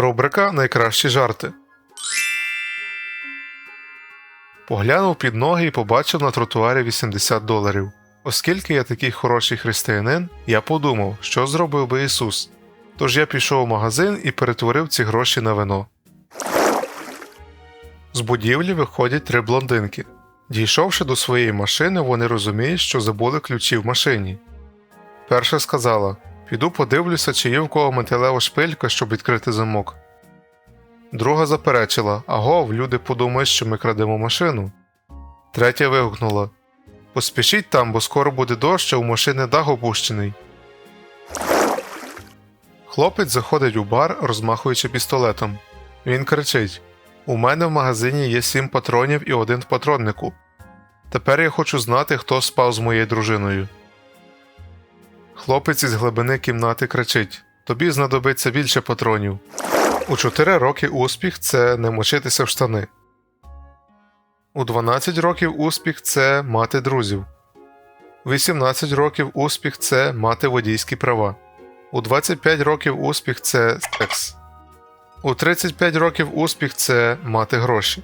Рубрика Найкращі жарти. Поглянув під ноги і побачив на тротуарі 80 доларів. Оскільки я такий хороший християнин, я подумав, що зробив би Ісус. Тож я пішов у магазин і перетворив ці гроші на вино. З будівлі виходять три блондинки. Дійшовши до своєї машини, вони розуміють, що забули ключі в машині. Перша сказала: Піду подивлюся, чи є в кого металева шпилька, щоб відкрити замок. Друга заперечила Агов, люди подумають, що ми крадемо машину. Третя вигукнула Поспішіть там, бо скоро буде дощ, а у машини дах опущений. Хлопець заходить у бар, розмахуючи пістолетом. Він кричить: У мене в магазині є сім патронів і один в патроннику. Тепер я хочу знати, хто спав з моєю дружиною. Хлопець із глибини кімнати кричить: Тобі знадобиться більше патронів. У 4 роки успіх це не мочитися в штани. У 12 років успіх це мати друзів. У 18 років успіх це мати водійські права. У 25 років успіх це секс. У 35 років успіх це мати гроші.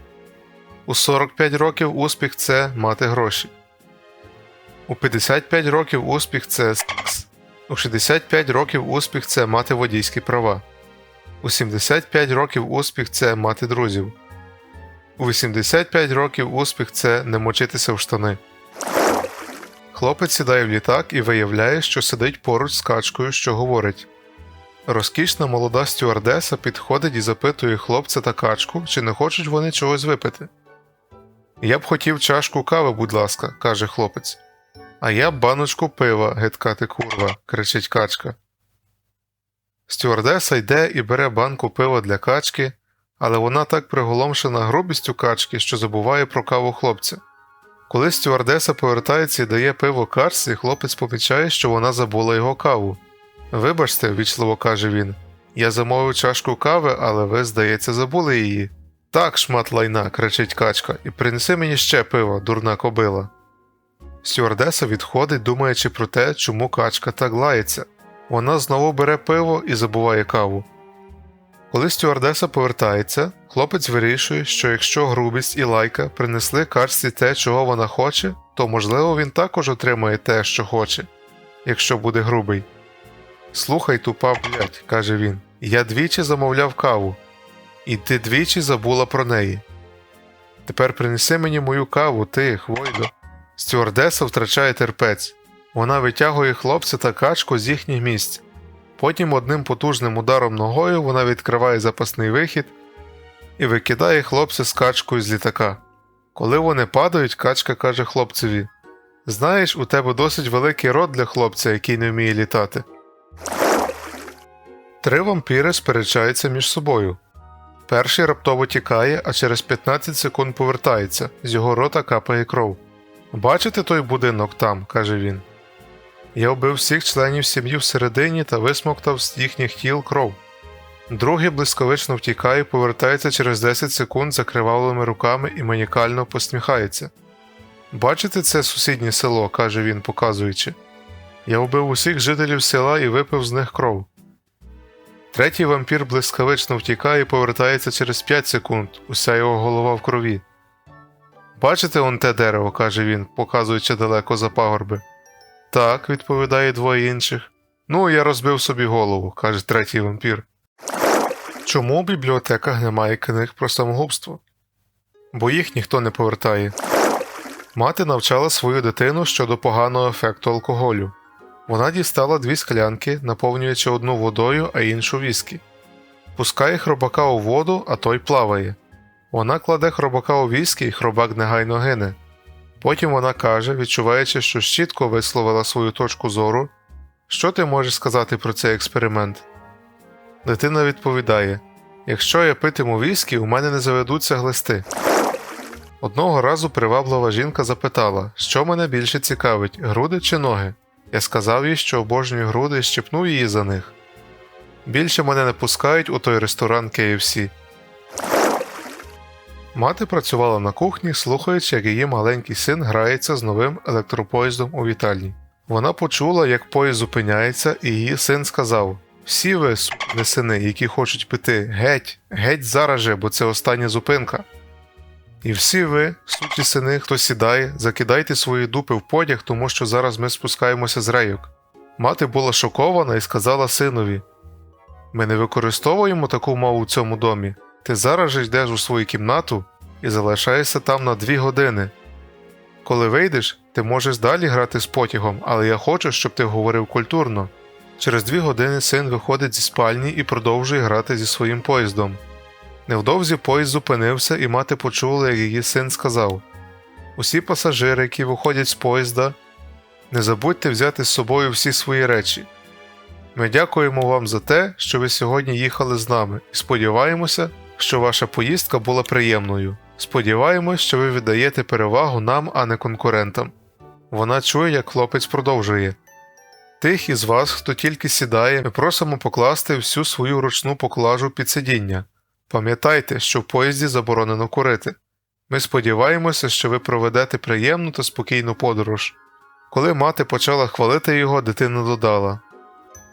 У 45 років успіх це мати гроші. У 55 років успіх це секс. У 65 років успіх це мати водійські права. У 75 років успіх це мати друзів. У 85 років успіх це не мочитися в штани. Хлопець сідає в літак і виявляє, що сидить поруч з качкою, що говорить. Розкішна молода стюардеса підходить і запитує хлопця та качку, чи не хочуть вони чогось випити. Я б хотів чашку кави, будь ласка, каже хлопець. А я баночку пива, гидка ти курва, кричить качка. Стюардеса йде і бере банку пива для качки, але вона так приголомшена грубістю качки, що забуває про каву хлопця. Коли стюардеса повертається і дає пиво качці, хлопець помічає, що вона забула його каву. Вибачте, вічливо каже він. Я замовив чашку кави, але ви, здається, забули її. Так, шмат лайна, кричить качка, і принеси мені ще пиво, дурна кобила. Стюардеса відходить, думаючи про те, чому качка так лається. Вона знову бере пиво і забуває каву. Коли стюардеса повертається, хлопець вирішує, що якщо грубість і лайка принесли качці те, чого вона хоче, то можливо він також отримає те, що хоче, якщо буде грубий. Слухай, тупа блядь, каже він, я двічі замовляв каву, і ти двічі забула про неї. Тепер принеси мені мою каву, ти, хвойдо. Стюардеса втрачає терпець. Вона витягує хлопця та качку з їхніх місць. Потім одним потужним ударом ногою вона відкриває запасний вихід і викидає хлопця з качкою з літака. Коли вони падають, качка каже хлопцеві: Знаєш, у тебе досить великий рот для хлопця, який не вміє літати. Три вампіри сперечаються між собою. Перший раптово тікає, а через 15 секунд повертається, з його рота капає кров. Бачите той будинок там, каже він. Я вбив всіх членів сім'ї всередині та висмоктав з їхніх тіл кров. Другий блискавично втікає і повертається через 10 секунд закривавленими руками і манікально посміхається. Бачите це сусіднє село, каже він, показуючи. Я вбив усіх жителів села і випив з них кров. Третій вампір блискавично втікає і повертається через 5 секунд, уся його голова в крові. Бачите он те дерево, каже він, показуючи далеко за пагорби. Так, відповідає двоє інших. Ну, я розбив собі голову, каже третій вампір. Чому в бібліотеках немає книг про самогубство? Бо їх ніхто не повертає. Мати навчала свою дитину щодо поганого ефекту алкоголю. Вона дістала дві склянки, наповнюючи одну водою, а іншу віскі. Пускає хробака у воду, а той плаває. Вона кладе хробака у віскі, і хробак негайно гине. Потім вона каже, відчуваючи, що щітко висловила свою точку зору, що ти можеш сказати про цей експеримент. Дитина відповідає: Якщо я питиму віскі, у мене не заведуться глисти. Одного разу приваблива жінка запитала, що мене більше цікавить, груди чи ноги. Я сказав їй, що обожнюю груди і щепнув її за них. Більше мене не пускають у той ресторан KFC. Мати працювала на кухні, слухаючи, як її маленький син грається з новим електропоїздом у вітальні. Вона почула, як поїзд зупиняється, і її син сказав: Всі ви, сукні сини, які хочуть піти, геть, геть зараз же, бо це остання зупинка. І всі ви, суті сини, хто сідає, закидайте свої дупи в потяг, тому що зараз ми спускаємося з рейок. Мати була шокована і сказала синові: Ми не використовуємо таку мову в цьому домі. Ти зараз же йдеш у свою кімнату і залишаєшся там на дві години. Коли вийдеш, ти можеш далі грати з потягом, але я хочу, щоб ти говорив культурно. Через дві години син виходить зі спальні і продовжує грати зі своїм поїздом. Невдовзі поїзд зупинився, і мати почула, як її син сказав: Усі пасажири, які виходять з поїзда, не забудьте взяти з собою всі свої речі. Ми дякуємо вам за те, що ви сьогодні їхали з нами, і сподіваємося, що ваша поїздка була приємною. Сподіваємось, що ви віддаєте перевагу нам, а не конкурентам. Вона чує, як хлопець продовжує. Тих із вас, хто тільки сідає, ми просимо покласти всю свою ручну поклажу під сидіння. Пам'ятайте, що в поїзді заборонено курити. Ми сподіваємося, що ви проведете приємну та спокійну подорож. Коли мати почала хвалити його, дитина додала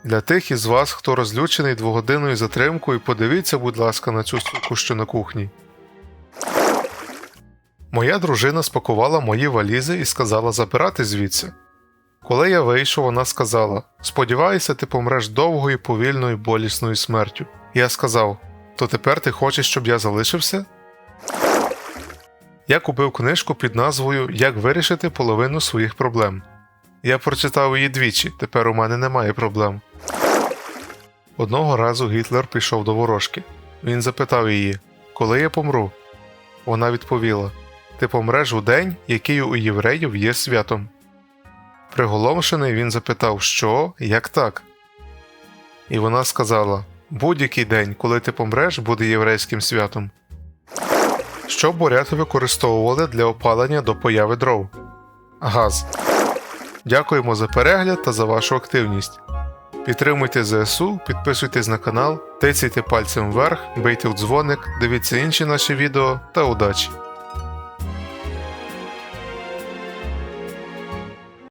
Для тих із вас, хто розлючений двогодинною затримкою, подивіться, будь ласка, на цю суку, що на кухні. Моя дружина спакувала мої валізи і сказала забирати звідси. Коли я вийшов, вона сказала: Сподіваюся, ти помреш довгою, повільною, болісною смертю. Я сказав: То тепер ти хочеш, щоб я залишився? Я купив книжку під назвою Як вирішити половину своїх проблем. Я прочитав її двічі, тепер у мене немає проблем. Одного разу Гітлер пішов до ворожки. Він запитав її, коли я помру. Вона відповіла: Ти помреш у день, який у євреїв є святом. Приголомшений він запитав, що, як так? І вона сказала: Будь-який день, коли ти помреш, буде єврейським святом. Що буряти використовували для опалення до появи дров? Газ. Дякуємо за перегляд та за вашу активність. Підтримуйте ЗСУ, підписуйтесь на канал, тицяйте пальцем вверх, бийте у дзвоник, дивіться інші наші відео та удачі!